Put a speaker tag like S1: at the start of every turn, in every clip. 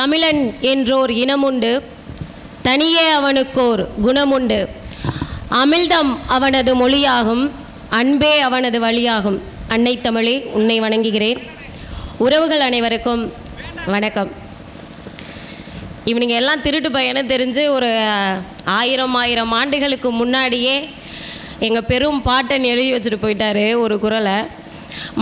S1: தமிழன் என்றோர் இனமுண்டு தனியே அவனுக்கோர் குணமுண்டு. அமிழ்தம் அவனது மொழியாகும் அன்பே அவனது வழியாகும். அன்னை தமிழே உன்னை வணங்குகிறேன். உறவுகள் அனைவருக்கும் வணக்கம். இவனுங்க எல்லாம் திருட்டு பையனை தெரிஞ்சு ஒரு ஆயிரம் ஆயிரம் ஆண்டுகளுக்கு முன்னாடியே எங்கள் பெரும் பாட்டன் எழுதி வச்சுட்டு போயிட்டாரு ஒரு குரலை.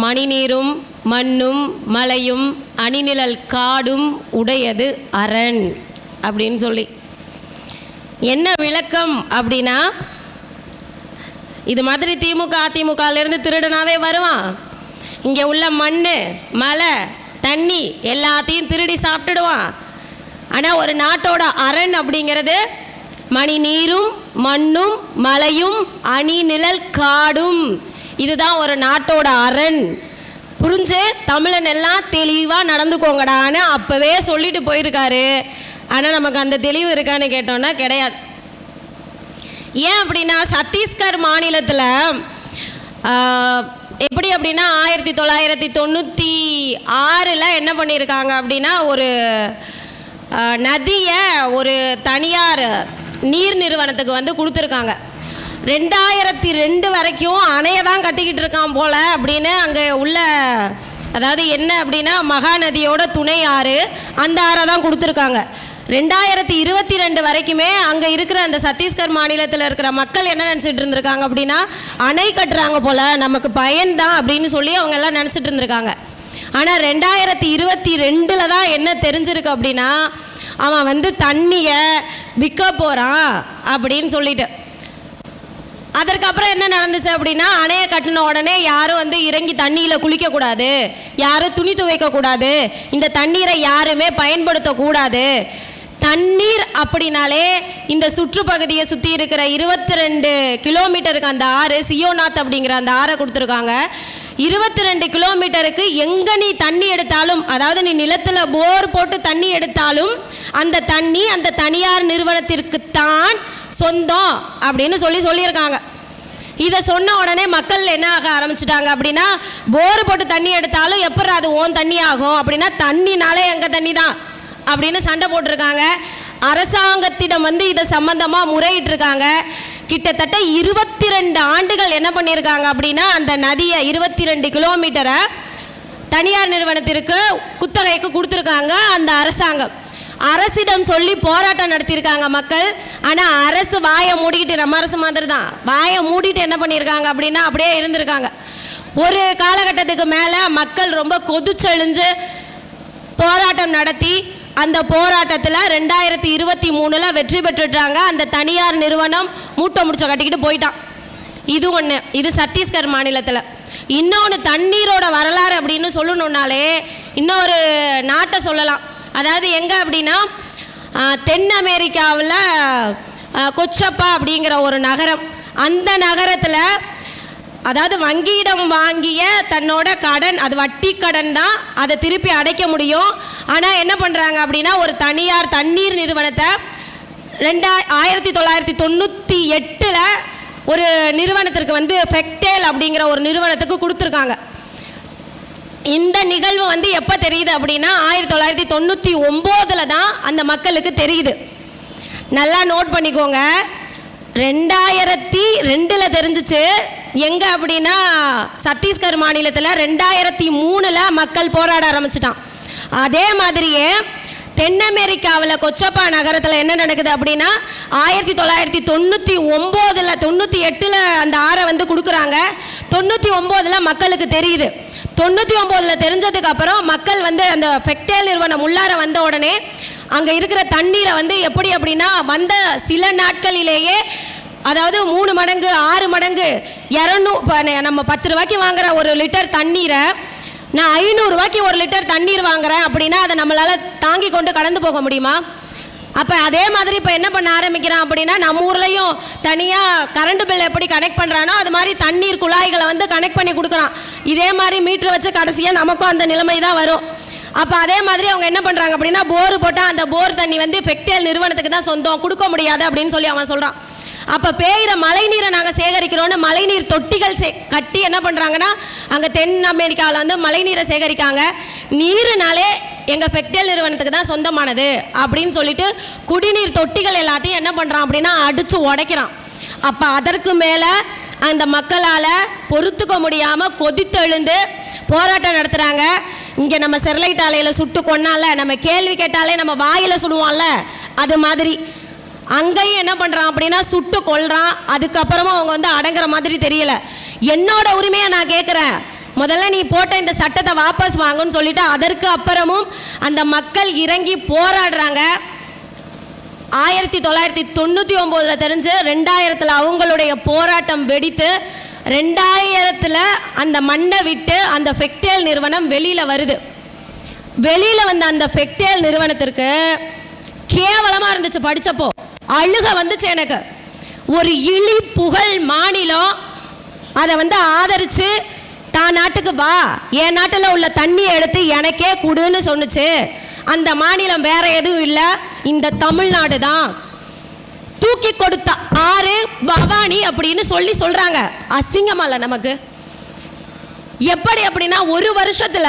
S1: மணிநீரும் மண்ணும் மலையும் அணிநிழல் காடும் உடையது அரண் அப்படின்னு சொல்லி. என்ன விளக்கம் அப்படின்னா இது மாதிரி திமுக அதிமுகலேருந்து திருடனாவே வருவான். இங்கே உள்ள மண் மலை தண்ணி எல்லாத்தையும் திருடி சாப்பிட்டுடுவான். ஆனால் ஒரு நாட்டோட அரண் அப்படிங்கிறது மணி நீரும் மண்ணும் மலையும் அணி நிழல் காடும். இதுதான் ஒரு நாட்டோட அரண். புரிஞ்சு? தமிழன் எல்லாம் தெளிவாக நடந்துக்கோங்கடான்னு அப்போவே சொல்லிட்டு போயிருக்காரு. ஆனால் நமக்கு அந்த தெளிவு இருக்கான்னு கேட்டோன்னா கிடையாது. ஏன் அப்படின்னா சத்தீஸ்கர் மாநிலத்தில் எப்படி அப்படின்னா ஆயிரத்தி தொள்ளாயிரத்தி தொண்ணூற்றி ஆறில் என்ன பண்ணியிருக்காங்க அப்படின்னா ஒரு நதியை ஒரு தனியார் நீர் நிறுவனத்துக்கு வந்து கொடுத்துருக்காங்க. ரெண்டாயிரத்தி ரெண்டு வரைக்கும் அணையை தான் கட்டிக்கிட்டு இருக்கான் போல் அப்படின்னு அங்கே உள்ள அதாவது என்ன அப்படின்னா மகாநதியோட துணை ஆறு அந்த ஆறை தான் கொடுத்துருக்காங்க. ரெண்டாயிரத்தி இருபத்தி ரெண்டு வரைக்குமே அங்கே இருக்கிற அந்த சத்தீஸ்கர் மாநிலத்தில் இருக்கிற மக்கள் என்ன நினச்சிட்டு இருந்திருக்காங்க அப்படின்னா அணை கட்டுறாங்க போல் நமக்கு பயன்தான் அப்படின்னு சொல்லி அவங்க எல்லாம் நினச்சிட்டு இருந்திருக்காங்க. ஆனால் ரெண்டாயிரத்தி இருபத்தி ரெண்டில் தான் என்ன தெரிஞ்சிருக்கு அப்படின்னா அவன் வந்து தண்ணியை விற்க போகிறான் அப்படின்னு சொல்லிட்டு. அதற்கப்புறம் என்ன நடந்துச்சு அப்படின்னா அணையை கட்டின உடனே யாரும் வந்து இறங்கி தண்ணியில் குளிக்கக்கூடாது யாரும் துணி துவைக்கக்கூடாது இந்த தண்ணீரை யாருமே பயன்படுத்தக்கூடாது. தண்ணீர் அப்படின்னாலே இந்த சுற்றுப்பகுதியை சுற்றி இருக்கிற இருபத்தி ரெண்டு கிலோமீட்டருக்கு அந்த ஆறு சியோநாத் அப்படிங்கிற அந்த ஆறை கொடுத்துருக்காங்க. இருபத்தி ரெண்டு கிலோமீட்டருக்கு எங்கே நீ தண்ணி எடுத்தாலும் அதாவது நீ நிலத்தில் போர் போட்டு தண்ணி எடுத்தாலும் அந்த தண்ணி அந்த தனியார் நிறுவனத்திற்கு தான் சொந்தம் அப்படின்னு சொல்லி சொல்லியிருக்காங்க. இதை சொன்ன உடனே மக்கள் என்ன ஆக ஆரம்பிச்சிட்டாங்க அப்படின்னா போர் போட்டு தண்ணி எடுத்தாலும் எப்படி அது ஓன் தண்ணி ஆகும்? அப்படின்னா தண்ணினாலே எங்கள் தண்ணி தான் அப்படின்னு சண்டை போட்டிருக்காங்க. அரசாங்கத்திடம் வந்து இதை சம்பந்தமாக முறையிட்டிருக்காங்க. கிட்டத்தட்ட இருபத்தி ரெண்டு ஆண்டுகள் என்ன பண்ணியிருக்காங்க அப்படின்னா அந்த நதியை இருபத்தி ரெண்டு கிலோமீட்டரை தனியார் நிறுவனத்திற்கு குத்தகைக்கு கொடுத்துருக்காங்க அந்த அரசாங்கம். அரசிடம் சொல்லி போராட்டம் நடத்தியிருக்காங்க மக்கள். ஆனால் அரசு வாயை மூடிக்கிட்டு நம்ம அரசு மாதிரி தான் வாயை மூடிட்டு என்ன பண்ணியிருக்காங்க அப்படின்னா அப்படியே இருந்திருக்காங்க. ஒரு காலகட்டத்துக்கு மேலே மக்கள் ரொம்ப கொதிச்செழிஞ்சு போராட்டம் நடத்தி அந்த போராட்டத்தில் ரெண்டாயிரத்தி இருபத்தி மூணில் வெற்றி பெற்றுட்டாங்க. அந்த தனியார் நிறுவனம் மூட்டை முடிச்ச கட்டிக்கிட்டு போயிட்டான். இது ஒன்று இது சத்தீஸ்கர் மாநிலத்தில். இன்னொன்று தண்ணீரோட வரலாறு அப்படின்னு சொல்லணுன்னாலே இன்னொரு நாட்டை சொல்லலாம். அதாவது எங்கே அப்படின்னா தென் அமெரிக்காவில் கொச்சப்பா அப்படிங்கிற ஒரு நகரம். அந்த நகரத்தில் அதாவது வங்கியிடம் வாங்கிய தன்னோட கடன் அது வட்டி கடன் தான் அதை திருப்பி அடைக்க முடியும். ஆனால் என்ன பண்ணுறாங்க அப்படின்னா ஒரு தனியார் தண்ணீர் நிறுவனத்தை ரெண்டா ஆயிரத்தி தொள்ளாயிரத்தி தொண்ணூற்றி எட்டில் ஒரு நிறுவனத்திற்கு வந்து ஃபெக்டேல் அப்படிங்கிற ஒரு நிறுவனத்துக்கு கொடுத்துருக்காங்க. இந்த நிகழ்வு வந்து எப்போ தெரியுது அப்படின்னா ஆயிரத்தி தொள்ளாயிரத்தி தொண்ணூற்றி ஒம்போதில் தான் அந்த மக்களுக்கு தெரியுது. நல்லா நோட் பண்ணிக்கோங்க. ரெண்டாயிரத்தி ரெண்டில் தெரிஞ்சிச்சு. எங்கே அப்படின்னா சத்தீஸ்கர் மாநிலத்தில் ரெண்டாயிரத்தி மூணில் மக்கள் போராட ஆரம்பிச்சிட்டான். அதே மாதிரியே தென் அமெரிக்காவில் கொச்சப்பா நகரத்தில் என்ன நடக்குது அப்படின்னா ஆயிரத்தி தொள்ளாயிரத்தி தொண்ணூற்றி ஒம்போதில் தொண்ணூற்றி எட்டில் அந்த ஆறை வந்து கொடுக்குறாங்க. தொண்ணூற்றி ஒம்போதில் மக்களுக்கு தெரியுது. தொண்ணூற்றி ஒம்போதில் தெரிஞ்சதுக்கு அப்புறம் மக்கள் வந்து அந்த ஃபெக்டேல் நிறுவனம் உள்ளார வந்த உடனே அங்கே இருக்கிற தண்ணீரை வந்து எப்படி அப்படின்னா வந்த சில நாட்களிலேயே அதாவது மூணு மடங்கு ஆறு மடங்கு இரநூ நம்ம பத்து ரூபாய்க்கு வாங்குற ஒரு லிட்டர் தண்ணீரை நான் ஐநூறுரூவாய்க்கு ஒரு லிட்டர் தண்ணீர் வாங்குறேன் அப்படின்னா அதை நம்மளால் தாங்கி கொண்டு கடந்து போக முடியுமா? அப்போ அதே மாதிரி இப்போ என்ன பண்ண ஆரம்பிக்கிறான் அப்படின்னா நம்ம ஊர்லேயும் தனியாக கரண்ட் பில் எப்படி கனெக்ட் பண்ணுறானோ அது மாதிரி தண்ணீர் குழாய்களை வந்து கனெக்ட் பண்ணி கொடுக்குறான். இதே மாதிரி மீட்ரு வச்சு கடைசியாக நமக்கும் அந்த நிலைமை தான் வரும். அப்போ அதே மாதிரி அவங்க என்ன பண்ணுறாங்க அப்படின்னா போர் போட்டால் அந்த போர் தண்ணி வந்து பெக்டேல் நிறுவனத்துக்கு தான் சொந்தம். கொடுக்க முடியாது அப்படின்னு சொல்லி அவன் சொல்கிறான் அப்போ பெய்கிற மழை நீரை நாங்கள் சேகரிக்கிறோன்னு மழைநீர் தொட்டிகள் சே கட்டி என்ன பண்ணுறாங்கன்னா அங்கே தென் அமெரிக்காவில் வந்து மழைநீரை சேகரிக்காங்க. நீருனாலே எங்கள் ஃபெக்டல் நிறுவனத்துக்கு தான் சொந்தமானது அப்படின்னு சொல்லிட்டு குடிநீர் தொட்டிகள் எல்லாத்தையும் என்ன பண்ணுறான் அப்படின்னா அடித்து உடைக்கிறான். அப்போ அதற்கு மேலே அந்த மக்களால் பொறுத்துக்க முடியாமல் கொதித்தெழுந்து போராட்டம் நடத்துகிறாங்க இங்கே நம்ம செர்லைட் ஆலையில் சுட்டு கொன்னால நம்ம கேள்வி கேட்டாலே நம்ம வாயில் சுடுவோம்ல அது மாதிரி. அங்கேயும் என்ன பண்ணுறான் அப்படின்னா சுட்டு கொள்றான் அதுக்கப்புறமா அவங்க வந்து அடங்குற மாதிரி தெரியல. என்னோட உரிமையை நான் கேட்குறேன் முதல்ல நீ போட்ட இந்த சட்டத்தை வாபஸ் வாங்குன்னு சொல்லிட்டு அதற்கு அப்புறமும் அந்த மக்கள் இறங்கி போராடுறாங்க. ஆயிரத்தி தொள்ளாயிரத்தி தொண்ணூற்றி ஒம்போதில் தெரிஞ்சு ரெண்டாயிரத்தில் அவங்களுடைய போராட்டம் வெடித்து ரெண்டாயிரத்தில் அந்த மண்ணை விட்டு அந்த ஃபெக்டேல் நிறுவனம் வெளியில் வருது. வெளியில் வந்த அந்த ஃபெக்டேல் நிறுவனத்திற்கு கேவலமாக இருந்துச்சு படித்தப்போ அழுக வந்துச்சு எனக்கு. ஒரு இழி புகழ் மாநிலம். அதை வந்து ஆதரிச்சு தான் நாட்டுக்கு வா. என் நாட்டில் உள்ள தண்ணியை எடுத்து எனக்கே கொடுன்னு சொன்னுச்சு. அந்த மாநிலம் வேற எதுவும் இல்லை. இந்த தமிழ்நாடு தான். தூக்கி கொடுத்த ஆறு பவானி அப்படின்னு சொல்லி சொல்றாங்க. இல்லை நமக்கு. எப்படி அப்படின்னா ஒரு வருஷத்துல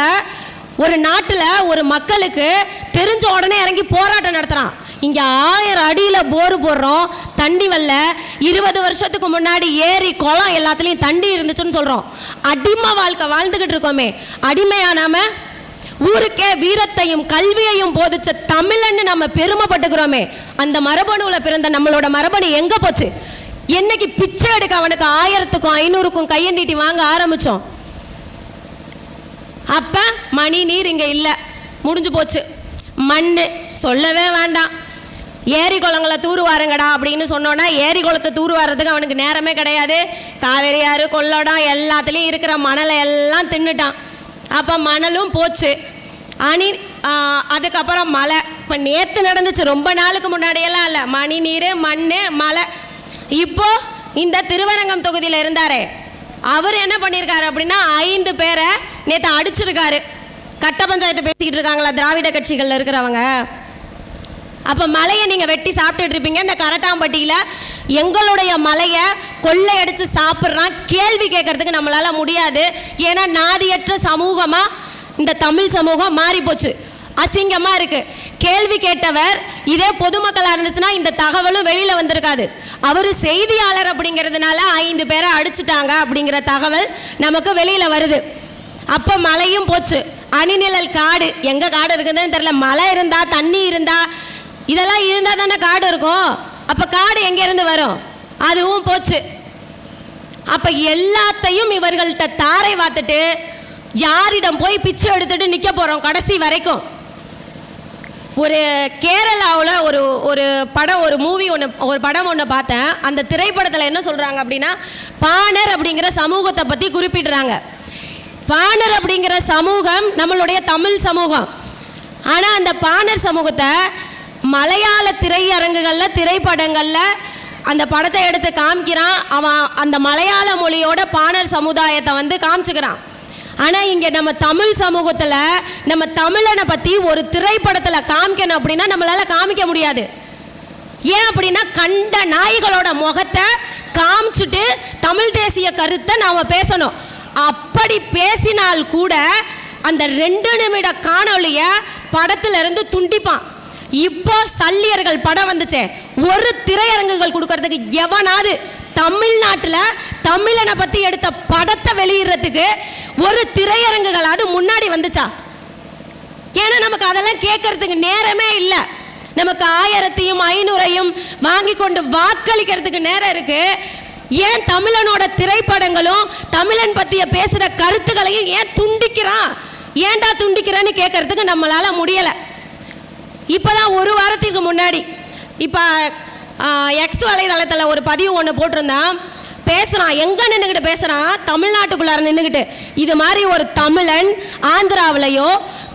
S1: ஒரு நாட்டில் ஒரு மக்களுக்கு தெரிஞ்ச உடனே இறங்கி போராட்டம் நடத்துறான். இங்கே ஆயிரம் அடியில் போர் போடுறோம். தண்ணி வரல. இருபது வருஷத்துக்கு முன்னாடி ஏரி குளம் எல்லாத்துலேயும் தண்ணி இருந்துச்சுன்னு சொல்கிறோம் அடிமை வாழ்க்கை வாழ்ந்துக்கிட்டு இருக்கோமே. அடிமையானாம ஊருக்கே வீரத்தையும் கல்வியையும் போதிச்ச தமிழன்னு நம்ம பெருமைப்பட்டுக்கிறோமே. அந்த மரபணுவில் பிறந்த நம்மளோட மரபணு எங்கே போச்சு? என்னைக்கு பிச்சை எடுக்க அவனுக்கு ஆயிரத்துக்கும் ஐநூறுக்கும் கையை நீட்டி வாங்க ஆரம்பித்தோம் அப்போ மணி நீர் இங்கே இல்லை. முடிஞ்சு போச்சு. மண் சொல்லவே வேண்டாம். ஏரி குளங்களை தூர்வாருங்கடா அப்படின்னு சொன்னோன்னா ஏரி குளத்தை தூர்வாரதுக்கு அவனுக்கு நேரமே கிடையாது. காவேரி ஆறு கொள்ளடம் எல்லாத்துலேயும் இருக்கிற மணலை எல்லாம் தின்னுட்டான். அப்போ மணலும் போச்சு. அணி அதுக்கப்புறம் மழை. இப்போ நேற்று நடந்துச்சு. ரொம்ப நாளுக்கு முன்னாடியெல்லாம் இல்லை. மணி நீர் மண் மழை. இப்போது இந்த திருவரங்கம் தொகுதியில் இருந்தார் அவர் என்ன பண்ணியிருக்காரு அப்படின்னா ஐந்து பேரை நேற்று அடிச்சிருக்காரு. கட்ட பஞ்சாயத்து பேசிக்கிட்டு இருக்காங்களா திராவிட கட்சிகளில் இருக்கிறவங்க? அப்போ மலையை நீங்கள் வெட்டி சாப்பிட்டுட்டு இருப்பீங்க. இந்த கரட்டாம்பட்டியில் எங்களுடைய மலையை கொள்ளையடித்து சாப்பிட்றான். கேள்வி கேட்கறதுக்கு நம்மளால் முடியாது. ஏன்னா நாதியற்ற சமூகமாக இந்த தமிழ் சமூகம் மாறி போச்சு. அசிங்கமாக இருக்குது கேள்வி கேட்டவர் இதே பொதுமக்களாக இருந்துச்சுன்னா இந்த தகவலும் வெளியில் வந்திருக்காது. அவர் செய்தியாளர் அப்படிங்கிறதுனால ஐந்து பேரை அடிச்சிட்டாங்க அப்படிங்கிற தகவல் நமக்கு வெளியில் வருது. அப்போ மழையும் போச்சு. அணிநிழல் காடு. எங்கே காடு இருக்குதுன்னு தெரியல. மழை இருந்தால் தண்ணி இருந்தால் இதெல்லாம் இருந்தால் தானே காடு இருக்கும். அப்போ காடு எங்கேருந்து வரும்? அதுவும் போச்சு. அப்போ எல்லாத்தையும் இவர்கள்ட்ட தாரை வாத்துட்டு யாரிடம் போய் பிச்சை எடுத்துட்டு நிற்க போகிறோம் கடைசி வரைக்கும். ஒரு கேரளாவில் ஒரு ஒரு படம் ஒரு மூவி ஒன்று ஒரு படம் ஒன்று பார்த்தேன். அந்த திரைப்படத்தில் என்ன சொல்கிறாங்க அப்படின்னா பாணர் அப்படிங்கிற சமூகத்தை பற்றி குறிப்பிடுறாங்க. பாணர் அப்படிங்கிற சமூகம் நம்மளுடைய தமிழ் சமூகம். ஆனால் அந்த பாணர் சமூகத்தை மலையாள திரையரங்குகளில் திரைப்படங்களில் அந்த படத்தை எடுத்து காமிக்கிறான். அவன் அந்த மலையாள மொழியோட பாணர் சமுதாயத்தை வந்து காமிச்சுக்கிறான். ஆனால் இங்கே நம்ம தமிழ் சமூகத்தில் நம்ம தமிழனை பற்றி ஒரு திரைப்படத்தில் காமிக்கணும் அப்படின்னா நம்மளால் காமிக்க முடியாது. ஏன் அப்படின்னா கண்ட நாய்களோட முகத்தை காமிச்சிட்டு தமிழ் தேசிய கருத்தை நாம் பேசணும். அப்படி பேசினால் கூட அந்த ரெண்டு நிமிட காணொலியை படத்துல இருந்து துண்டிப்பான். இப்போ சல்லியர்கள் படம் வந்துச்சே. ஒரு திரையரங்குகள் கொடுக்கறதுக்கு எவனாவது தமிழ்நாட்டில் தமிழனை பற்றி எடுத்த படத்தை வெளியிடுறதுக்கு ஒரு திரையரங்குகளாவது முன்னாடி வந்துச்சா? ஏன்னா நமக்கு அதெல்லாம் கேட்கறதுக்கு நேரமே இல்லை. நமக்கு ஆயிரத்தையும் ஐநூறையும் வாங்கி கொண்டு வாக்களிக்கிறதுக்கு நேரம் இருக்கு. ஏன் தமிழனோட திரைப்படங்களும் தமிழன் பற்றிய பேசுகிற கருத்துக்களையும் ஏன் துண்டிக்கிறான்? ஏன்டா துண்டிக்கிறேன்னு கேட்கறதுக்கு நம்மளால முடியலை. இப்போதான் ஒரு வாரத்துக்கு முன்னாடி. இப்போ எக்ஸ் வலைதளத்தில் ஒரு பதிவு ஒன்று போட்டிருந்தான். பேசுகிறான் எங்கே நின்றுக்கிட்டு பேசுகிறான் தமிழ்நாட்டுக்குள்ளார நின்றுக்கிட்டு இது மாதிரி ஒரு தமிழன் ஆந்திராவிலையோ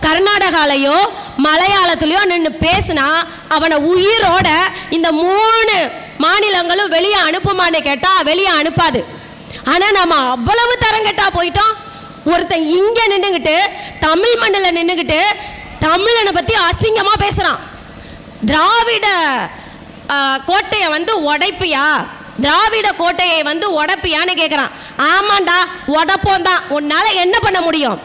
S1: கர்நாடகாலையோ மலையாளத்துலையோ நின்று பேசினா அவனை உயிரோட இந்த மூணு மாநிலங்களும் வெளியே அனுப்புமான்னு கேட்டால் வெளியே அனுப்பாது. ஆனால் நம்ம அவ்வளவு தரங்கெட்டா போயிட்டோம். ஒருத்தன் இங்கே நின்றுக்கிட்டு தமிழ் மண்ணில் நின்றுக்கிட்டு தமிழனை பற்றி அசிங்கமாக பேசுகிறான் திராவிட கோட்டையை வந்து உடைப்பியா? திராவிட கோட்டையை வந்து உடப்பியான்னு கேட்குறான் ஆமாண்டா உடப்போம் தான் உன்னால என்ன பண்ண முடியும்?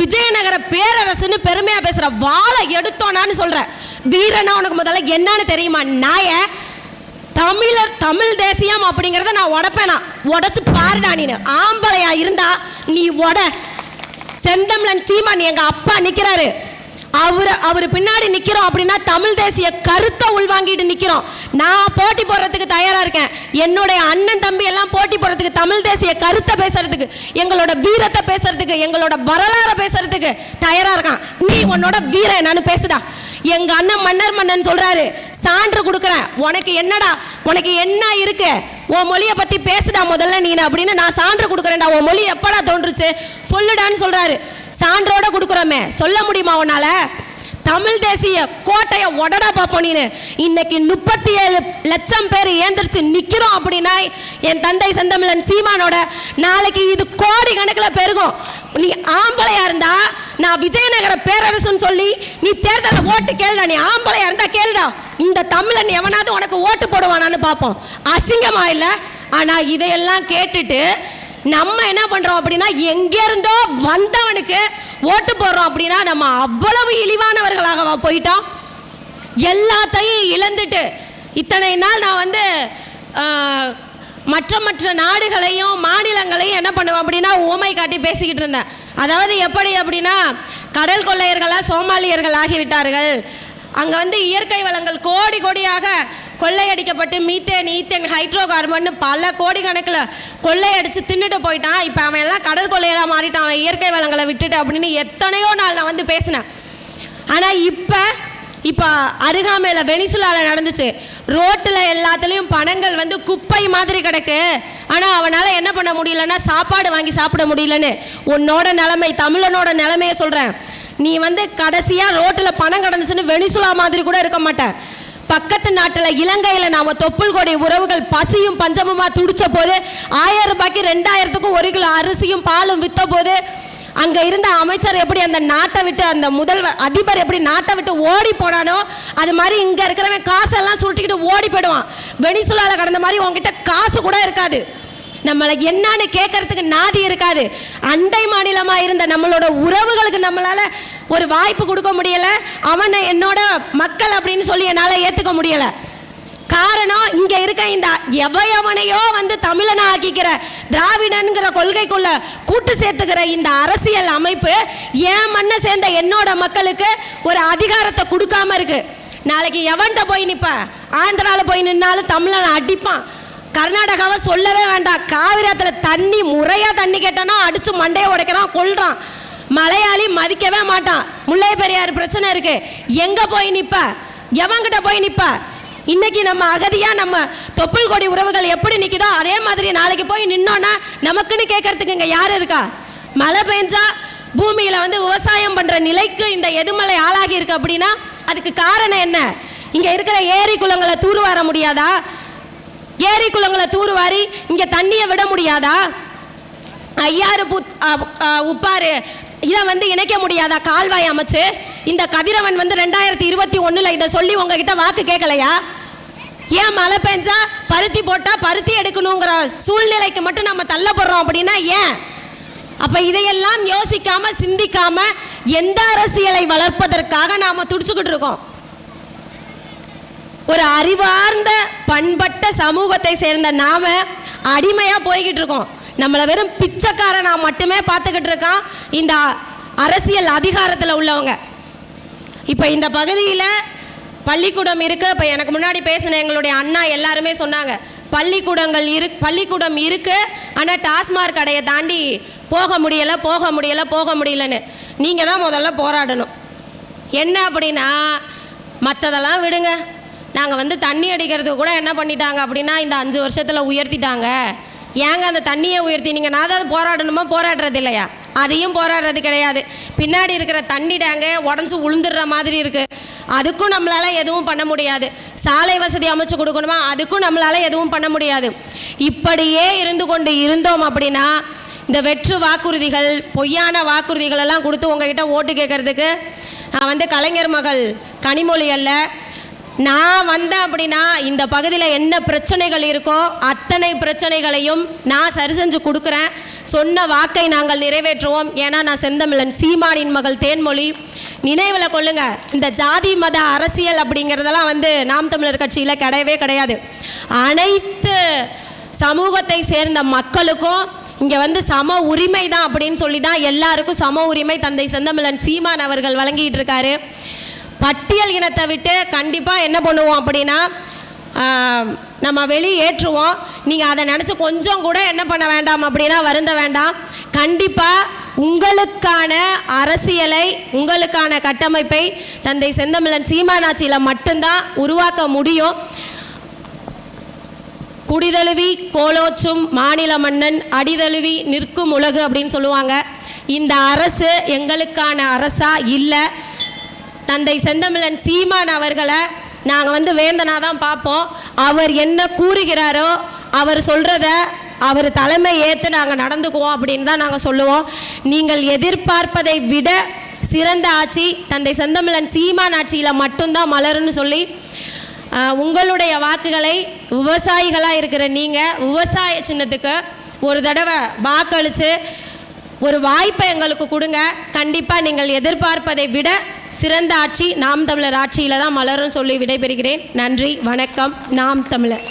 S1: விஜயநகர பேரரசுன்னு பெருமையாக பேசுகிற வாழை எடுத்தோனான்னு சொல்கிற வீரனா உனக்கு முதல்ல என்னன்னு தெரியுமா? நாய தமிழர் தமிழ் தேசியம் அப்படிங்கிறத நான் உடப்பேனா? உடச்சு பாருடா நீனு. ஆம்பளையா இருந்தா நீ உட. செந்தமிழன் சீமான் எங்கள் அப்பா நிற்கிறாரு அவர் அவர் பின்னாடி நிற்கிறோம் அப்படின்னா தமிழ் தேசிய கருத்தை உள்வாங்கிட்டு நிற்கிறோம் நான் போட்டி போடுறதுக்கு தயாராக இருக்கேன். என்னுடைய அண்ணன் தம்பி எல்லாம் போட்டி போடுறதுக்கு தமிழ் தேசிய கருத்தை பேசுறதுக்கு எங்களோட வீரத்தை பேசுறதுக்கு எங்களோட வரலாறை பேசுறதுக்கு தயாராக இருக்கான். நீ உன்னோட வீர என்னன்னு பேசுடா. எங்க அண்ணன் மன்னர் மன்னன் சொல்றாரு சான்று கொடுக்குறேன். உனக்கு என்னடா உனக்கு என்ன இருக்கு? உன் மொழியை பத்தி பேசுடா முதல்ல நீ அப்படின்னு நான் சான்று கொடுக்குறேன்டா. உன் மொழி எப்படா தோன்றுச்சு? சொல்லுடான்னு சொல்றாரு. சான்றோட கொடுக்குறோமே. சொல்ல முடியுமா உன்னால? தமிழ் தேசிய கோட்டையை உடடா பார்ப்போம் நீனு. இன்னைக்கு முப்பத்தி ஏழு லட்சம் பேர் ஏந்திரிச்சு நிற்கிறோம் அப்படின்னா என் தந்தை செந்தமிழன் சீமானோட நாளைக்கு இது கோடி கணக்கில் பெருகும். நீ ஆம்பளையா இருந்தா நான் விஜயநகர பேரரசுன்னு சொல்லி நீ தேர்தலில் ஓட்டு கேளுடா நீ ஆம்பளையா இருந்தா கேளுடா. இந்த தமிழன் எவனாவது உனக்கு ஓட்டு போடுவானான்னு பார்ப்போம். அசிங்கமா இல்லை? ஆனால் இதையெல்லாம் கேட்டுட்டு நம்ம என்ன பண்றோம் அப்படின்னா எங்கே இருந்தோ வந்தவனுக்கு ஓட்டு போடுறோம் அப்படின்னா நம்ம அவ்வளவு இழிவானவர்களாக போயிட்டோம். எல்லாத்தையும் இழந்துட்டு இத்தனை நாள் நான் வந்து மற்ற மற்ற நாடுகளையும் மாநிலங்களையும் என்ன பண்ணுவேன் அப்படின்னா ஊமை காட்டி பேசிக்கிட்டு இருந்தேன். அதாவது எப்படி அப்படின்னா கடல் கொள்ளையர்களாக சோமாலியர்கள் ஆகிவிட்டார்கள். அங்கே வந்து இயற்கை வளங்கள் கோடி கோடியாக கொள்ளையடிக்கப்பட்டு மீத்தேன் ஈத்தேன் ஹைட்ரோ கார்பன் பல கோடி கணக்கில் கொள்ளையடித்து தின்னுட்டு போயிட்டான். இப்போ அவன் எல்லாம் கடற்கொள்ளையெல்லாம் மாறிட்டான். அவன் இயற்கை வளங்களை விட்டுட்டு அப்படின்னு எத்தனையோ நாள் நான் வந்து பேசினேன். ஆனால் இப்போ இப்போ அருகாமையில் வெனிசுலாவில் நடந்துச்சு. ரோட்டில் எல்லாத்துலேயும் பணங்கள் வந்து குப்பை மாதிரி கிடக்கு. ஆனால் அவனால் என்ன பண்ண முடியலன்னா சாப்பாடு வாங்கி சாப்பிட முடியலன்னு. உன்னோட நிலைமை தமிழனோட நிலைமையை சொல்கிறேன் நீ வந்து கடைசியாக ரோட்டில் பணம் கிடந்துச்சுன்னு வெனிசுலா மாதிரி கூட இருக்க மாட்டேன் பக்கத்து நாட்டில் இலங்கையில் நாம் தொப்புள் கொடி உறவுகள் பசியும் பஞ்சமுமாக துடித்த போது ஆயிரம் ரூபாய்க்கு ரெண்டாயிரத்துக்கும் ஒரு கிலோ அரிசியும் பாலும் விற்ற போது அங்கே இருந்த அமைச்சர் எப்படி அந்த நாட்டை விட்டு அந்த முதல்வர் அதிபர் எப்படி நாட்டை விட்டு ஓடி போனானோ அது மாதிரி இங்கே இருக்கிறவன் காசெல்லாம் சுருட்டிக்கிட்டு ஓடி போயிடுவான். வெனிசுலாவில் கடந்த மாதிரி உங்ககிட்ட காசு கூட இருக்காது. நம்மளை என்னன்னு கேட்கறதுக்கு நாதி இருக்காது. அண்டை மாநிலமாக இருந்த நம்மளோட உறவுகளுக்கு நம்மளால் ஒரு வாய்ப்பு கொடுக்க முடியல. அவனை என்னோட மக்கள் அப்படின்னு சொல்லி என்னால் ஏற்றுக்க முடியலை. காரணம் இங்க இருக்க இந்த எவையவனையோ வந்து தமிழனை ஆக்கிக்கிற திராவிடன்கிற கொள்கைக்குள்ள கூட்டு சேர்த்துக்கிற இந்த அரசியல் அமைப்பு என் மண்ணை சேர்ந்த என்னோட மக்களுக்கு ஒரு அதிகாரத்தை கொடுக்காம இருக்கு. நாளைக்கு எவன்கிட்ட போய் நிற்பேன் ஆந்திராவில் போய் நின்னாலும் தமிழனை அடிப்பான். கர்நாடகாவை சொல்லவே வேண்டாம். காவிரத்தில் தண்ணி முறையாக தண்ணி கேட்டானா அடித்து மண்டையை உடைக்கிறான் கொள்றான் மலையாளி மதிக்கவே மாட்டான். முல்லை பெரியார் பிரச்சனை இருக்கு. எங்கே போய் நிற்ப எவங்கிட்ட போய் நிற்ப இன்னைக்கு நம்ம அகதியாக நம்ம தொப்புள் கொடி உறவுகள் எப்படி நிற்குதோ அதே மாதிரி நாளைக்கு போய் நின்னோன்னா நமக்குன்னு கேட்கறதுக்கு இங்கே யார் இருக்கா? மழை பெஞ்சா பூமியில் வந்து விவசாயம் பண்ணுற நிலைக்கு இந்த எதுமலை ஆளாகி இருக்கு அப்படின்னா அதுக்கு காரணம் என்ன? இங்கே இருக்கிற ஏரி குளங்களை தூர்வார முடியாதா? ஏரி குளங்களை தூர்வாரி இங்க தண்ணியை விட முடியாதா? ஐயாறு புத் உப்பாறு இதை வந்து இணைக்க முடியாதா? கால்வாய் அமைச்சு இந்த கதிரவன் வந்து ரெண்டாயிரத்தி இருபத்தி ஒன்றில் இதை சொல்லி உங்ககிட்ட வாக்கு கேட்கலையா? ஏன் மழை பெஞ்சா பருத்தி போட்டா பருத்தி எடுக்கணுங்கிற சூழ்நிலைக்கு மட்டும் நம்ம தள்ளப்படுறோம் அப்படின்னா ஏன்? அப்ப இதையெல்லாம் யோசிக்காம சிந்திக்காம எந்த அரசியலை வளர்ப்பதற்காக நாம துடிச்சுக்கிட்டு இருக்கோம். ஒரு அறிவார்ந்த பண்பட்ட சமூகத்தை சேர்ந்த நாம அடிமையாக போய்கிட்டு இருக்கோம். நம்மளை வெறும் பிச்சைக்காரனா மட்டுமே பார்த்துக்கிட்டு இருக்கான். இந்த அரசியல் அதிகாரத்தில் உள்ளவங்க. இப்போ இந்த பகுதியில் பள்ளிக்கூடம் இருக்குது இப்போ எனக்கு முன்னாடி பேசின எங்களுடைய அண்ணா எல்லாருமே சொன்னாங்க. பள்ளிக்கூடங்கள் இரு பள்ளிக்கூடம் இருக்குது ஆனால் டாஸ்மாக் கடையை தாண்டி போக முடியலை போக முடியலை போக முடியலன்னு. நீங்கள் தான் முதல்ல போராடணும். என்ன அப்படின்னா மற்றதெல்லாம் விடுங்க. நாங்கள் வந்து தண்ணி அடிக்கிறதுக்கு கூட என்ன பண்ணிட்டாங்க அப்படின்னா இந்த அஞ்சு வருஷத்தில் உயர்த்திட்டாங்க. ஏங்க அந்த தண்ணியை உயர்த்தினீங்க நான் தான் போராடணுமா? போராடுறது இல்லையா? அதையும் போராடுறது கிடையாது. பின்னாடி இருக்கிற தண்ணி டேங்கே உடஞ்சி உளுந்துடுற மாதிரி இருக்குது அதுக்கும் நம்மளால் எதுவும் பண்ண முடியாது. சாலை வசதி அமைச்சு கொடுக்கணுமா? அதுக்கும் நம்மளால் எதுவும் பண்ண முடியாது. இப்படியே இருந்து கொண்டு இருந்தோம் அப்படின்னா இந்த வெற்று வாக்குறுதிகள் பொய்யான வாக்குறுதிகள் எல்லாம் கொடுத்து உங்ககிட்ட ஓட்டு கேட்கறதுக்கு நான் வந்து கலைஞர் மகள் கனிமொழி அல்ல. நான் வந்தேன் அப்படின்னா இந்த பகுதியில் என்ன பிரச்சனைகள் இருக்கோ அத்தனை பிரச்சனைகளையும் நான் சரி செஞ்சு கொடுக்குறேன். சொன்ன வாக்கை நாங்கள் நிறைவேற்றுவோம். ஏன்னா நான் செந்தமிழன் சீமானின் மகள் தேன்மொழி. நினைவில் கொள்ளுங்க இந்த ஜாதி மத அரசியல் அப்படிங்கிறதெல்லாம் வந்து நாம் தமிழர் கட்சியில் கிடையவே கிடையாது. அனைத்து சமூகத்தை சேர்ந்த மக்களுக்கும் இங்கே வந்து சம உரிமை தான் அப்படின்னு சொல்லி தான் எல்லாருக்கும் சம உரிமை தந்தை செந்தமிழன் சீமான் அவர்கள் வழங்கிட்டு இருக்காரு. பட்டியல் இனத்தை விட்டு கண்டிப்பாக என்ன பண்ணுவோம் அப்படின்னா நம்ம வெளியேற்றுவோம் நீங்கள் அதை நினச்சி கொஞ்சம் கூட என்ன பண்ண வேண்டாம் அப்படின்னா வருந்த வேண்டாம். கண்டிப்பாக உங்களுக்கான அரசியலை உங்களுக்கான கட்டமைப்பை தந்தை செந்தமிழன் சீமானாட்சியில் மட்டும்தான் உருவாக்க முடியும். குடிதழுவி கோலோச்சும் மாநில மன்னன் அடிதழுவி நிற்கும் உலகு அப்படின்னு சொல்லுவாங்க. இந்த அரசு எங்களுக்கான அரசா? இல்லை. தந்தை செந்தமிழன் சீமான் அவர்களை நாங்கள் வந்து வேந்தனாக தான் பார்ப்போம். அவர் என்ன கூறுகிறாரோ அவர் சொல்கிறத அவர் தலைமை ஏற்று நாங்கள் நடந்துக்குவோம் அப்படின்னு தான் நாங்கள் சொல்லுவோம். நீங்கள் எதிர்பார்ப்பதை விட சிறந்த ஆட்சி தந்தை செந்தமிழன் சீமான் ஆட்சியில் மட்டும்தான் மலருன்னு சொல்லி உங்களுடைய வாக்குகளை விவசாயிகளாக இருக்கிற நீங்கள் விவசாய சின்னத்துக்கு ஒரு தடவை வாக்களித்து ஒரு வாய்ப்பை எங்களுக்கு கொடுங்க. கண்டிப்பாக நீங்கள் எதிர்பார்ப்பதை விட சிறந்த ஆட்சி நாம் தமிழர் ஆட்சியில் தான் மலரும் சொல்லி விடைபெறுகிறேன். நன்றி வணக்கம் நாம் தமிழர்.